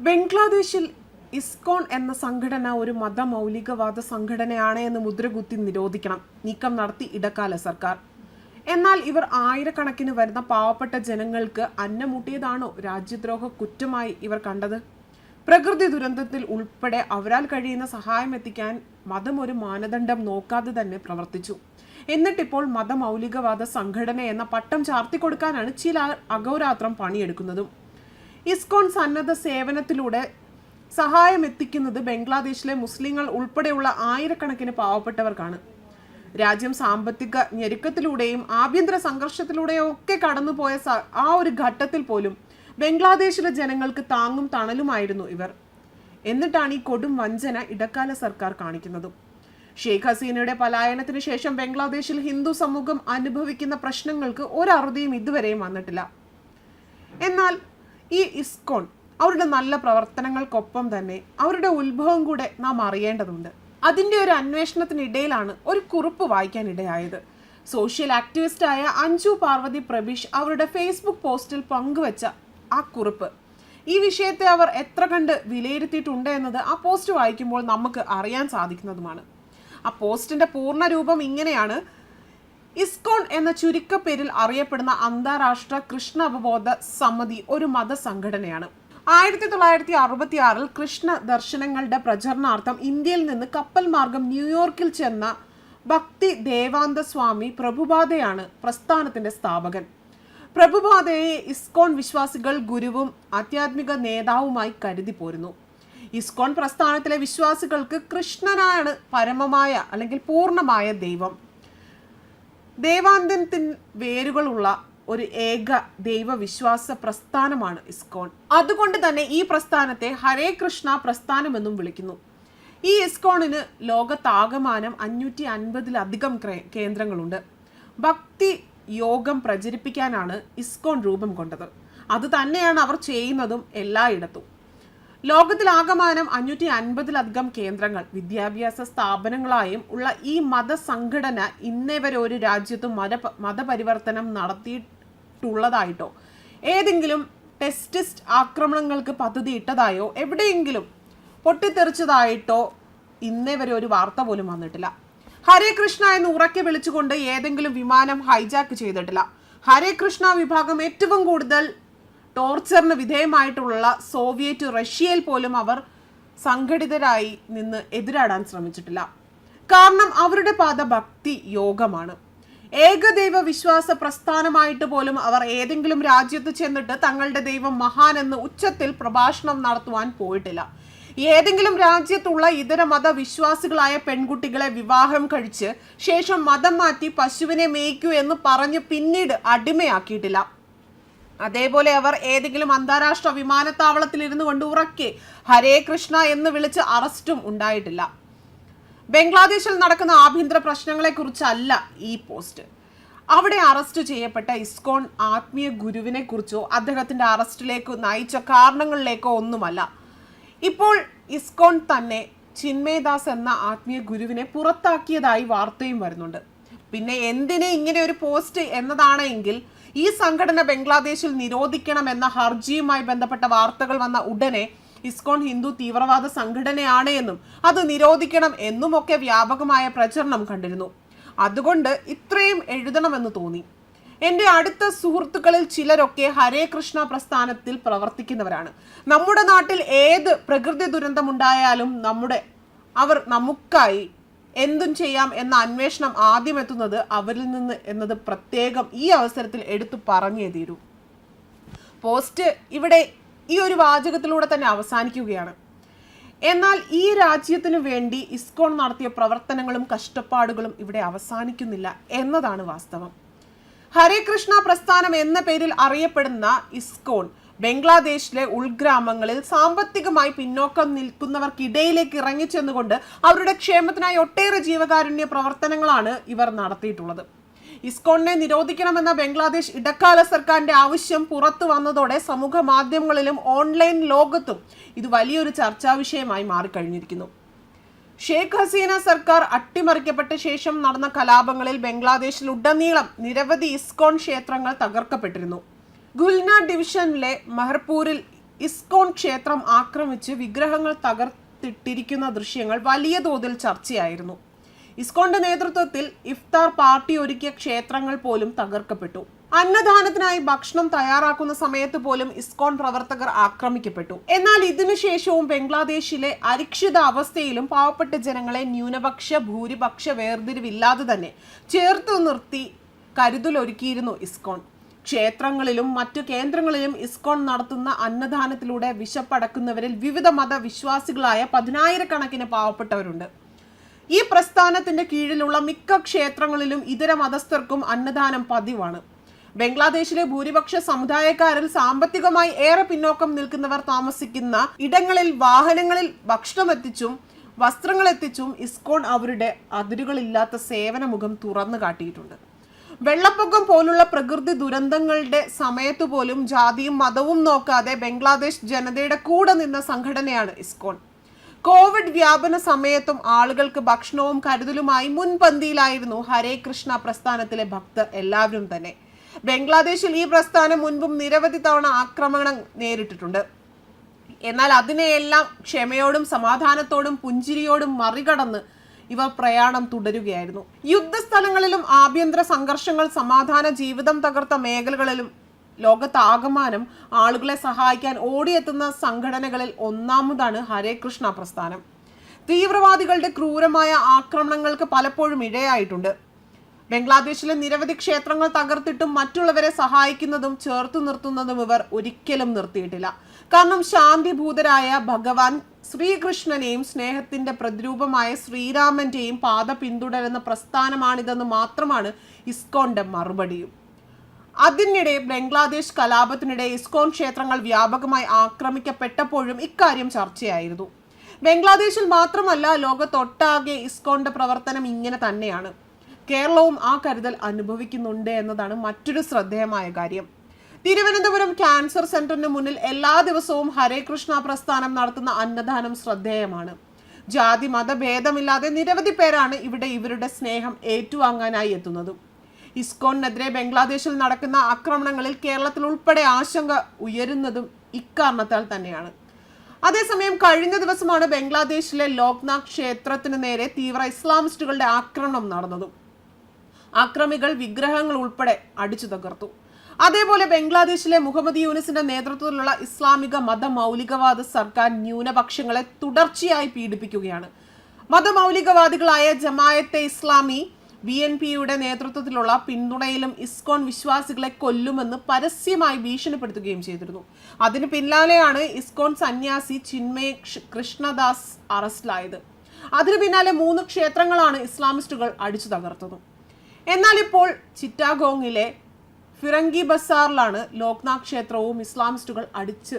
ബംഗ്ലാദേശിൽ ഇസ്കോൺ എന്ന സംഘടന ഒരു മതമൗലികവാദ സംഘടനയാണ് എന്ന് മുദ്രകുത്തി നിരോധിക്കണം. നീക്കം നടത്തി ഇടക്കാല സർക്കാർ. എന്നാൽ ഇവർ ആയിരക്കണക്കിന് വരുന്ന പാവപ്പെട്ട ജനങ്ങൾക്ക് അന്നമുട്ടിയതാണോ രാജ്യദ്രോഹ കുറ്റമായി ഇവർ കണ്ടത്? പ്രകൃതി ദുരന്തത്തിൽ ഉൾപ്പെടെ അവരാൽ കഴിയുന്ന സഹായം എത്തിക്കാൻ മതം ഒരു മാനദണ്ഡം നോക്കാതെ തന്നെ പ്രവർത്തിച്ചു. എന്നിട്ടിപ്പോൾ മതമൗലികവാദ സംഘടന എന്ന പട്ടം ചാർത്തിക്കൊടുക്കാനാണ് ചില അഗോരാത്രം പണിയെടുക്കുന്നതും. ഇസ്കോൺ സന്നദ്ധ സേവനത്തിലൂടെ സഹായം എത്തിക്കുന്നത് ബംഗ്ലാദേശിലെ മുസ്ലിങ്ങൾ ഉൾപ്പെടെയുള്ള ആയിരക്കണക്കിന് പാവപ്പെട്ടവർക്കാണ്. രാജ്യം സാമ്പത്തിക ഞെരുക്കത്തിലൂടെയും ആഭ്യന്തര സംഘർഷത്തിലൂടെയും ഒക്കെ കടന്നുപോയ ആ ഒരു ഘട്ടത്തിൽ പോലും ബംഗ്ലാദേശിലെ ജനങ്ങൾക്ക് താങ്ങും തണലുമായിരുന്നു ഇവർ. എന്നിട്ടാണ് ഈ കൊടും വഞ്ചന ഇടക്കാല സർക്കാർ കാണിക്കുന്നതും. ഷെയ്ഖ് ഹസീനയുടെ പലായനത്തിന് ശേഷം ബംഗ്ലാദേശിൽ ഹിന്ദു സമൂഹം അനുഭവിക്കുന്ന പ്രശ്നങ്ങൾക്ക് ഒരറുതിയും ഇതുവരെയും വന്നിട്ടില്ല. എന്നാൽ ഈ ഇസ്കോൺ അവരുടെ നല്ല പ്രവർത്തനങ്ങൾക്കൊപ്പം തന്നെ അവരുടെ ഉത്ഭവം കൂടെ നാം അറിയേണ്ടതുണ്ട്. അതിന്റെ ഒരു അന്വേഷണത്തിനിടയിലാണ് ഒരു കുറിപ്പ് വായിക്കാനിടയായത്. സോഷ്യൽ ആക്ടിവിസ്റ്റായ അഞ്ജു പാർവതി പ്രബീഷ് അവരുടെ ഫേസ്ബുക്ക് പോസ്റ്റിൽ പങ്കുവച്ച ആ കുറിപ്പ്. ഈ വിഷയത്തെ അവർ എത്ര കണ്ട് വിലയിരുത്തിയിട്ടുണ്ട് എന്നത് ആ പോസ്റ്റ് വായിക്കുമ്പോൾ നമുക്ക് അറിയാൻ സാധിക്കുന്നതുമാണ്. ആ പോസ്റ്റിന്റെ പൂർണ രൂപം ഇങ്ങനെയാണ്. ഇസ്കോൺ എന്ന ചുരുക്കപ്പേരിൽ അറിയപ്പെടുന്ന അന്താരാഷ്ട്ര കൃഷ്ണ അവബോധ സമിതി ഒരു മതസംഘടനയാണ്. ആയിരത്തി തൊള്ളായിരത്തി അറുപത്തി ആറിൽ കൃഷ്ണ ദർശനങ്ങളുടെ പ്രചരണാർത്ഥം ഇന്ത്യയിൽ നിന്ന് കപ്പൽ മാർഗം ന്യൂയോർക്കിൽ ചെന്ന ഭക്തി ദേവാന്ത സ്വാമി പ്രഭുപാതയാണ് പ്രസ്ഥാനത്തിന്റെ സ്ഥാപകൻ. പ്രഭുപാതയെ ഇസ്കോൺ വിശ്വാസികൾ ഗുരുവും ആധ്യാത്മിക നേതാവുമായി കരുതി പോരുന്നു. ഇസ്കോൺ പ്രസ്ഥാനത്തിലെ വിശ്വാസികൾക്ക് കൃഷ്ണനാണ് പരമമായ അല്ലെങ്കിൽ പൂർണമായ ദൈവം. ദേവാന്തത്തിന് വേരുകളുള്ള ഒരു ഏക ദൈവവിശ്വാസ പ്രസ്ഥാനമാണ് ഇസ്കോൺ. അതുകൊണ്ട് തന്നെ ഈ പ്രസ്ഥാനത്തെ ഹരേ കൃഷ്ണ പ്രസ്ഥാനമെന്നും വിളിക്കുന്നു. ഈ ഇസ്കോണിന് ലോകത്താകമാനം അഞ്ഞൂറ്റി അൻപതിലധികം കേന്ദ്രങ്ങളുണ്ട്. ഭക്തി യോഗം പ്രചരിപ്പിക്കാനാണ് ഇസ്കോൺ രൂപം കൊണ്ടത്. അത് തന്നെയാണ് അവർ ചെയ്യുന്നതും എല്ലായിടത്തും. ലോകത്തിലാകമാനം അഞ്ഞൂറ്റി അൻപതിലധികം കേന്ദ്രങ്ങൾ വിദ്യാഭ്യാസ സ്ഥാപനങ്ങളായും ഉള്ള ഈ മതസംഘടന ഇന്നേ വരെ ഒരു രാജ്യത്തും മത മതപരിവർത്തനം നടത്തിയിട്ടുള്ളതായിട്ടോ? ഏതെങ്കിലും ടെസ്റ്റിസ്റ്റ് ആക്രമണങ്ങൾക്ക് പദ്ധതി ഇട്ടതായോ? എവിടെയെങ്കിലും പൊട്ടിത്തെറിച്ചതായിട്ടോ? ഇന്നേ വരെ ഒരു വാർത്ത പോലും വന്നിട്ടില്ല. ഹരേ കൃഷ്ണ എന്ന് ഉറക്കെ വിളിച്ചുകൊണ്ട് ഏതെങ്കിലും വിമാനം ഹൈജാക്ക് ചെയ്തിട്ടില്ല. ഹരേ കൃഷ്ണ വിഭാഗം ഏറ്റവും കൂടുതൽ ടോർച്ചറിന് വിധേയമായിട്ടുള്ള സോവിയറ്റ് റഷ്യയിൽ പോലും അവർ സംഘടിതരായി നിന്ന് എതിരാടാൻ ശ്രമിച്ചിട്ടില്ല. കാരണം അവരുടെ പാത ഭക്തി യോഗമാണ്. ഏകദൈവ വിശ്വാസ പ്രസ്ഥാനമായിട്ട് പോലും അവർ ഏതെങ്കിലും രാജ്യത്ത് ചെന്നിട്ട് തങ്ങളുടെ ദൈവം മഹാൻ എന്ന് ഉച്ചത്തിൽ പ്രഭാഷണം നടത്തുവാൻ പോയിട്ടില്ല. ഏതെങ്കിലും രാജ്യത്തുള്ള ഇതര മതവിശ്വാസികളായ പെൺകുട്ടികളെ വിവാഹം കഴിച്ച് ശേഷം മതം മാറ്റി പശുവിനെ മേയ്ക്കൂ എന്ന് പറഞ്ഞ് പിന്നീട് അടിമയാക്കിയിട്ടില്ല. അതേപോലെ അവർ ഏതെങ്കിലും അന്താരാഷ്ട്ര വിമാനത്താവളത്തിൽ ഇരുന്നു കൊണ്ട് ഉറക്കെ ഹരേ കൃഷ്ണ എന്ന് വിളിച്ച് അറസ്റ്റും ഉണ്ടായിട്ടില്ല. ബംഗ്ലാദേശിൽ നടക്കുന്ന ആഭ്യന്തര പ്രശ്നങ്ങളെക്കുറിച്ചല്ല ഈ പോസ്റ്റ്. അവിടെ അറസ്റ്റ് ചെയ്യപ്പെട്ട ഇസ്കോൺ ആത്മീയ ഗുരുവിനെ കുറിച്ചോ അദ്ദേഹത്തിന്റെ അറസ്റ്റിലേക്കോ നയിച്ച കാരണങ്ങളിലേക്കോ ഒന്നുമല്ല. ഇപ്പോൾ ഇസ്കോൺ തന്നെ ചിന്മയദാസ് എന്ന ആത്മീയ ഗുരുവിനെ പുറത്താക്കിയതായി വാർത്തയും വരുന്നുണ്ട്. പിന്നെ എന്തിനെ ഇങ്ങനെ ഒരു പോസ്റ്റ് എന്നതാണെങ്കിൽ ഈ സംഘടന ബംഗ്ലാദേശിൽ നിരോധിക്കണം എന്ന ഹർജിയുമായി ബന്ധപ്പെട്ട വാർത്തകൾ വന്ന ഉടനെ ഇസ്കോൺ ഹിന്ദു തീവ്രവാദ സംഘടനയാണ് എന്നും അത് നിരോധിക്കണം എന്നുമൊക്കെ വ്യാപകമായ പ്രചരണം കണ്ടിരുന്നു. അതുകൊണ്ട് ഇത്രയും എഴുതണമെന്ന് തോന്നി. എന്റെ അടുത്ത സുഹൃത്തുക്കളിൽ ചിലരൊക്കെ ഹരേ കൃഷ്ണ പ്രസ്ഥാനത്തിൽ പ്രവർത്തിക്കുന്നവരാണ്. നമ്മുടെ നാട്ടിൽ ഏത് പ്രകൃതി ദുരന്തമുണ്ടായാലും നമ്മുടെ അവർ നമുക്കായി എന്തും ചെയ്യാം എന്ന അന്വേഷണം ആദ്യം എത്തുന്നത് അവരിൽ നിന്ന് എന്നത് പ്രത്യേകം ഈ അവസരത്തിൽ എടുത്തു പറഞ്ഞേ തീരൂ. പോസ്റ്റ് ഇവിടെ ഈ ഒരു വാചകത്തിലൂടെ തന്നെ അവസാനിക്കുകയാണ്. എന്നാൽ ഈ രാജ്യത്തിനു വേണ്ടി ഇസ്കോൺ നടത്തിയ പ്രവർത്തനങ്ങളും കഷ്ടപ്പാടുകളും ഇവിടെ അവസാനിക്കുന്നില്ല എന്നതാണ് വാസ്തവം. ഹരേ കൃഷ്ണ പ്രസ്ഥാനം എന്ന പേരിൽ അറിയപ്പെടുന്ന ഇസ്കോൺ ബംഗ്ലാദേശിലെ ഉൾഗ്രാമങ്ങളിൽ സാമ്പത്തികമായി പിന്നോക്കം നിൽക്കുന്നവർക്കിടയിലേക്ക് ഇറങ്ങിച്ചെന്നുകൊണ്ട് അവരുടെ ക്ഷേമത്തിനായി ഒട്ടേറെ ജീവകാരുണ്യ പ്രവർത്തനങ്ങളാണ് ഇവർ നടത്തിയിട്ടുള്ളത്. ഇസ്കോണിനെ നിരോധിക്കണമെന്ന ബംഗ്ലാദേശ് ഇടക്കാല സർക്കാരിന്റെ ആവശ്യം പുറത്തു വന്നതോടെ സമൂഹ മാധ്യമങ്ങളിലും ഓൺലൈൻ ലോകത്തും ഇത് വലിയൊരു ചർച്ചാ വിഷയമായി മാറിക്കഴിഞ്ഞിരിക്കുന്നു. ഷേഖ് ഹസീന സർക്കാർ അട്ടിമറിക്കപ്പെട്ട ശേഷം നടന്ന കലാപങ്ങളിൽ ബംഗ്ലാദേശിൽ ഉടനീളം നിരവധി ഇസ്കോൺ ക്ഷേത്രങ്ങൾ തകർക്കപ്പെട്ടിരുന്നു. ഗുൽന ഡിവിഷനിലെ മഹർപൂരിൽ ഇസ്കോൺ ക്ഷേത്രം ആക്രമിച്ച് വിഗ്രഹങ്ങൾ തകർത്തിട്ടിരിക്കുന്ന ദൃശ്യങ്ങൾ വലിയ തോതിൽ ചർച്ചയായിരുന്നു. ഇസ്കോന്റെ നേതൃത്വത്തിൽ ഇഫ്താർ പാർട്ടി ഒരുക്കിയ ക്ഷേത്രങ്ങൾ പോലും തകർക്കപ്പെട്ടു. അന്നദാനത്തിനായി ഭക്ഷണം തയ്യാറാക്കുന്ന സമയത്ത് പോലും ഇസ്കോൺ പ്രവർത്തകർ ആക്രമിക്കപ്പെട്ടു. എന്നാൽ ഇതിനുശേഷവും ബംഗ്ലാദേശിലെ അരിക്ഷിത അവസ്ഥയിലും പാവപ്പെട്ട ജനങ്ങളെ ന്യൂനപക്ഷ ഭൂരിപക്ഷ വേർതിരിവില്ലാതെ തന്നെ ചേർത്ത് നിർത്തി കരുതലൊരുക്കിയിരുന്നു ഇസ്കോൺ. ക്ഷേത്രങ്ങളിലും മറ്റു കേന്ദ്രങ്ങളിലും ഇസ്കോൺ നടത്തുന്ന അന്നദാനത്തിലൂടെ വിശപ്പടക്കുന്നവരിൽ വിവിധ മതവിശ്വാസികളായ പതിനായിരക്കണക്കിന് പാവപ്പെട്ടവരുണ്ട്. ഈ പ്രസ്ഥാനത്തിന്റെ കീഴിലുള്ള മിക്ക ക്ഷേത്രങ്ങളിലും ഇതര മതസ്ഥർക്കും അന്നദാനം പതിവാണ്. ബംഗ്ലാദേശിലെ ഭൂരിപക്ഷ സമുദായക്കാരിൽ സാമ്പത്തികമായി ഏറെ പിന്നോക്കം നിൽക്കുന്നവർ താമസിക്കുന്ന ഇടങ്ങളിൽ വാഹനങ്ങളിൽ ഭക്ഷണം എത്തിച്ചും വസ്ത്രങ്ങൾ എത്തിച്ചും ഇസ്കോൺ അവരുടെ അതിരുകളില്ലാത്ത സേവന മുഖം തുറന്നു കാട്ടിയിട്ടുണ്ട് വെള്ളപ്പൊക്കം പോലുള്ള പ്രകൃതി ദുരന്തങ്ങളുടെ സമയത്തു പോലും ജാതിയും മതവും നോക്കാതെ ബംഗ്ലാദേശ് ജനതയുടെ കൂടെ നിന്ന സംഘടനയാണ് ഇസ്കോൺ. കോവിഡ് വ്യാപന സമയത്തും ആളുകൾക്ക് ഭക്ഷണവും കരുതലുമായി മുൻപന്തിയിലായിരുന്നു ഹരേ കൃഷ്ണ പ്രസ്ഥാനത്തിലെ ഭക്തർ എല്ലാവരും തന്നെ. ബംഗ്ലാദേശിൽ ഈ പ്രസ്ഥാനം മുൻപും നിരവധി തവണ ആക്രമണം നേരിട്ടിട്ടുണ്ട്. എന്നാൽ അതിനെയെല്ലാം ക്ഷമയോടും സമാധാനത്തോടും പുഞ്ചിരിയോടും മറികടന്ന് ഇവർ പ്രയാണം തുടരുകയായിരുന്നു. യുദ്ധസ്ഥലങ്ങളിലും ആഭ്യന്തര സംഘർഷങ്ങൾ സമാധാന ജീവിതം തകർത്ത മേഖലകളിലും ലോകത്താകമാനം ആളുകളെ സഹായിക്കാൻ ഓടിയെത്തുന്ന സംഘടനകളിൽ ഒന്നാമതാണ് ഹരേ കൃഷ്ണ പ്രസ്ഥാനം. തീവ്രവാദികളുടെ ക്രൂരമായ ആക്രമണങ്ങൾക്ക് പലപ്പോഴും ഇടയായിട്ടുണ്ട് ബംഗ്ലാദേശിലെ നിരവധി ക്ഷേത്രങ്ങൾ തകർത്തിട്ടും മറ്റുള്ളവരെ സഹായിക്കുന്നതും ചേർത്തു നിർത്തുന്നതും ഇവർ ഒരിക്കലും നിർത്തിയിട്ടില്ല. കാരണം ശാന്തിഭൂതരായ ഭഗവാൻ ശ്രീകൃഷ്ണനെയും സ്നേഹത്തിന്റെ പ്രതിരൂപമായ ശ്രീരാമന്റെയും പാത പിന്തുടരുന്ന പ്രസ്ഥാനമാണിതെന്ന് മാത്രമാണ് ഇസ്കോണിന്റെ മറുപടിയും. അതിനിടെ ബംഗ്ലാദേശ് കലാപത്തിനിടെ ഇസ്കോൺ ക്ഷേത്രങ്ങൾ വ്യാപകമായി ആക്രമിക്കപ്പെട്ടപ്പോഴും ഇക്കാര്യം ചർച്ചയായിരുന്നു. ബംഗ്ലാദേശിൽ മാത്രമല്ല ലോകത്തൊട്ടാകെ ഇസ്കോണിന്റെ പ്രവർത്തനം ഇങ്ങനെ തന്നെയാണ്. കേരളവും ആ കരുതൽ അനുഭവിക്കുന്നുണ്ട് എന്നതാണ് മറ്റൊരു ശ്രദ്ധേയമായ കാര്യം. തിരുവനന്തപുരം ക്യാൻസർ സെന്ററിന് മുന്നിൽ എല്ലാ ദിവസവും ഹരേ കൃഷ്ണ പ്രസ്ഥാനം നടത്തുന്ന അന്നദാനം ശ്രദ്ധേയമാണ്. ജാതി മത മതഭേദമില്ലാതെ നിരവധി പേരാണ് ഇവിടെ ഇവരുടെ സ്നേഹം ഏറ്റുവാങ്ങാനായി എത്തുന്നത്. ഇസ്കോണിനെതിരെ ബംഗ്ലാദേശിൽ നടക്കുന്ന ആക്രമണങ്ങളിൽ കേരളത്തിൽ ഉൾപ്പെടെ ആശങ്ക ഉയരുന്നതും ഇക്കാരണത്താൽ തന്നെയാണ്. അതേസമയം കഴിഞ്ഞ ദിവസമാണ് ബംഗ്ലാദേശിലെ ലോക്നാഥ് ക്ഷേത്രത്തിന് നേരെ തീവ്ര ഇസ്ലാമിസ്റ്റുകളുടെ ആക്രമണം നടന്നതും. ആക്രമികൾ വിഗ്രഹങ്ങൾ ഉൾപ്പെടെ അടിച്ചു തകർത്തു അതേപോലെ ബംഗ്ലാദേശിലെ മുഹമ്മദ് യൂനിസിന്റെ നേതൃത്വത്തിലുള്ള ഇസ്ലാമിക മത മതമൗലികവാദ സർക്കാർ ന്യൂനപക്ഷങ്ങളെ തുടർച്ചയായി പീഡിപ്പിക്കുകയാണ്. മതമൗലികവാദികളായ ജമായത്തെ ഇസ്ലാമി ബി എൻ പിയുടെ നേതൃത്വത്തിലുള്ള പിന്തുണയിലും ഇസ്കോൺ വിശ്വാസികളെ കൊല്ലുമെന്ന് പരസ്യമായി ഭീഷണിപ്പെടുത്തുകയും ചെയ്തിരുന്നു. അതിന് പിന്നാലെയാണ് ഇസ്കോൺ സന്യാസി ചിന്മയ് കൃഷ്ണദാസ് അറസ്റ്റിലായത്. അതിനു പിന്നാലെ മൂന്ന് ക്ഷേത്രങ്ങളാണ് ഇസ്ലാമിസ്റ്റുകൾ അടിച്ചു തകർത്തത്. എന്നാൽ ഇപ്പോൾ ചിറ്റാഗോങ്ങിലെ ഫിറങ്കി ബസാറിലാണ് ലോക്നാഥ് ക്ഷേത്രവും ഇസ്ലാമിസ്റ്റുകൾ അടിച്ച്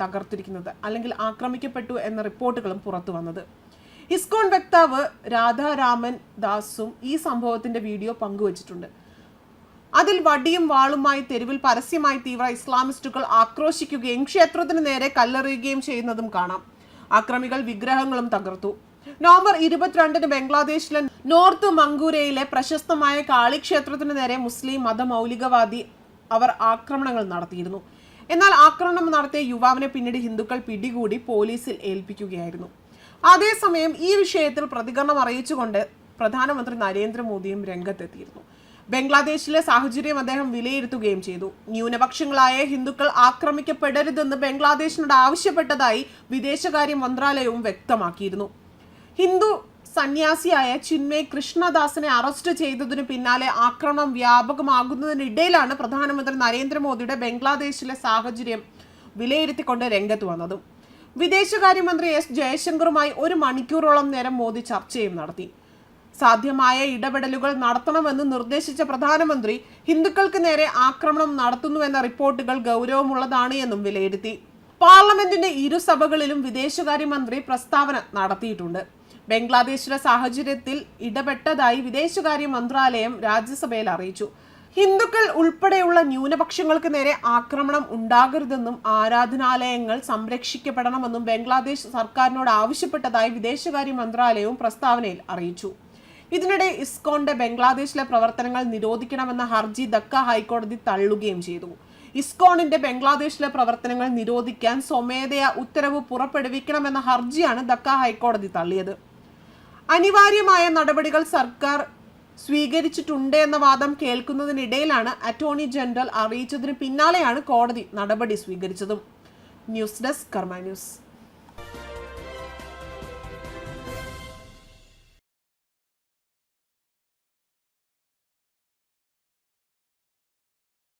തകർത്തിരിക്കുന്നത്. അല്ലെങ്കിൽ ആക്രമിക്കപ്പെട്ടു എന്ന റിപ്പോർട്ടുകളും പുറത്തു വന്നത്. ഇസ്കോൺ വക്താവ് രാധാരാമൻ ദാസും ഈ സംഭവത്തിന്റെ വീഡിയോ പങ്കുവച്ചിട്ടുണ്ട്. അതിൽ വടിയും വാളുമായി തെരുവിൽ പരസ്യമായി തീവ്ര ഇസ്ലാമിസ്റ്റുകൾ ആക്രോശിക്കുകയും ക്ഷേത്രത്തിന് നേരെ കല്ലെറിയുകയും ചെയ്യുന്നതും കാണാം. അക്രമികൾ വിഗ്രഹങ്ങളും തകർത്തു. നവംബർ ഇരുപത്തിരണ്ടിന് ബംഗ്ലാദേശിലെ നോർത്ത് മങ്കൂരയിലെ പ്രശസ്തമായ കാളിക്ഷേത്രത്തിന് നേരെ മുസ്ലിം മതമൗലികവാദി അവർ ആക്രമണങ്ങൾ നടത്തിയിരുന്നു. എന്നാൽ ആക്രമണം നടത്തിയ യുവാവിനെ പിന്നീട് ഹിന്ദുക്കൾ പിടികൂടി പോലീസിൽ ഏൽപ്പിക്കുകയായിരുന്നു. അതേസമയം ഈ വിഷയത്തിൽ പ്രതികരണം അറിയിച്ചുകൊണ്ട് പ്രധാനമന്ത്രി നരേന്ദ്രമോദിയും രംഗത്തെത്തിയിരുന്നു. ബംഗ്ലാദേശിലെ സാഹചര്യം അദ്ദേഹം വിലയിരുത്തുകയും ചെയ്തു. ന്യൂനപക്ഷങ്ങളായ ഹിന്ദുക്കൾ ആക്രമിക്കപ്പെടരുതെന്ന് ബംഗ്ലാദേശിനോട് ആവശ്യപ്പെട്ടതായി വിദേശകാര്യ മന്ത്രാലയവും വ്യക്തമാക്കിയിരുന്നു. ഹിന്ദു സന്യാസിയായ ചിന്മയ് കൃഷ്ണദാസിനെ അറസ്റ്റ് ചെയ്തതിനു പിന്നാലെ ആക്രമണം വ്യാപകമാകുന്നതിനിടയിലാണ് പ്രധാനമന്ത്രി നരേന്ദ്രമോദിയുടെ ബംഗ്ലാദേശിലെ സാഹചര്യം വിലയിരുത്തിക്കൊണ്ട് രംഗത്ത് വന്നത്. വിദേശകാര്യമന്ത്രി എസ് ജയശങ്കറുമായി ഒരു മണിക്കൂറോളം നേരം മോദി ചർച്ചയും നടത്തി. സാധ്യമായ ഇടപെടലുകൾ നടത്തണമെന്ന് നിർദ്ദേശിച്ച പ്രധാനമന്ത്രി ഹിന്ദുക്കൾക്ക് നേരെ ആക്രമണം നടത്തുന്നുവെന്ന റിപ്പോർട്ടുകൾ ഗൗരവമുള്ളതാണ് എന്നും വിലയിരുത്തി. പാർലമെന്റിന്റെ ഇരുസഭകളിലും വിദേശകാര്യമന്ത്രി പ്രസ്താവന നടത്തിയിട്ടുണ്ട്. ബംഗ്ലാദേശിലെ സാഹചര്യത്തിൽ ഇടപെട്ടതായി വിദേശകാര്യ മന്ത്രാലയം രാജ്യസഭയിൽ അറിയിച്ചു. ഹിന്ദുക്കൾ ഉൾപ്പെടെയുള്ള ന്യൂനപക്ഷങ്ങൾക്ക് നേരെ ആക്രമണം ഉണ്ടാകരുതെന്നും ആരാധനാലയങ്ങൾ സംരക്ഷിക്കപ്പെടണമെന്നും ബംഗ്ലാദേശ് സർക്കാരിനോട് ആവശ്യപ്പെട്ടതായി വിദേശകാര്യ മന്ത്രാലയവും പ്രസ്താവനയിൽ അറിയിച്ചു. ഇതിനിടെ ഇസ്കോന്റെ ബംഗ്ലാദേശിലെ പ്രവർത്തനങ്ങൾ നിരോധിക്കണമെന്ന ഹർജി ദക്ക ഹൈക്കോടതി തള്ളുകയും ചെയ്തു. ഇസ്കോണിന്റെ ബംഗ്ലാദേശിലെ പ്രവർത്തനങ്ങൾ നിരോധിക്കാൻ സ്വമേധയാ ഉത്തരവ് പുറപ്പെടുവിക്കണമെന്ന ഹർജിയാണ് ദക്ക ഹൈക്കോടതി തള്ളിയത്. അനിവാര്യമായ നടപടികൾ സർക്കാർ സ്വീകരിച്ചിട്ടുണ്ട് എന്ന വാദം കേൾക്കുന്നതിനിടയിലാണ് അറ്റോർണി ജനറൽ അറിയിച്ചതിന് പിന്നാലെയാണ് കോടതി നടപടി സ്വീകരിച്ചതും. News desk Karma news.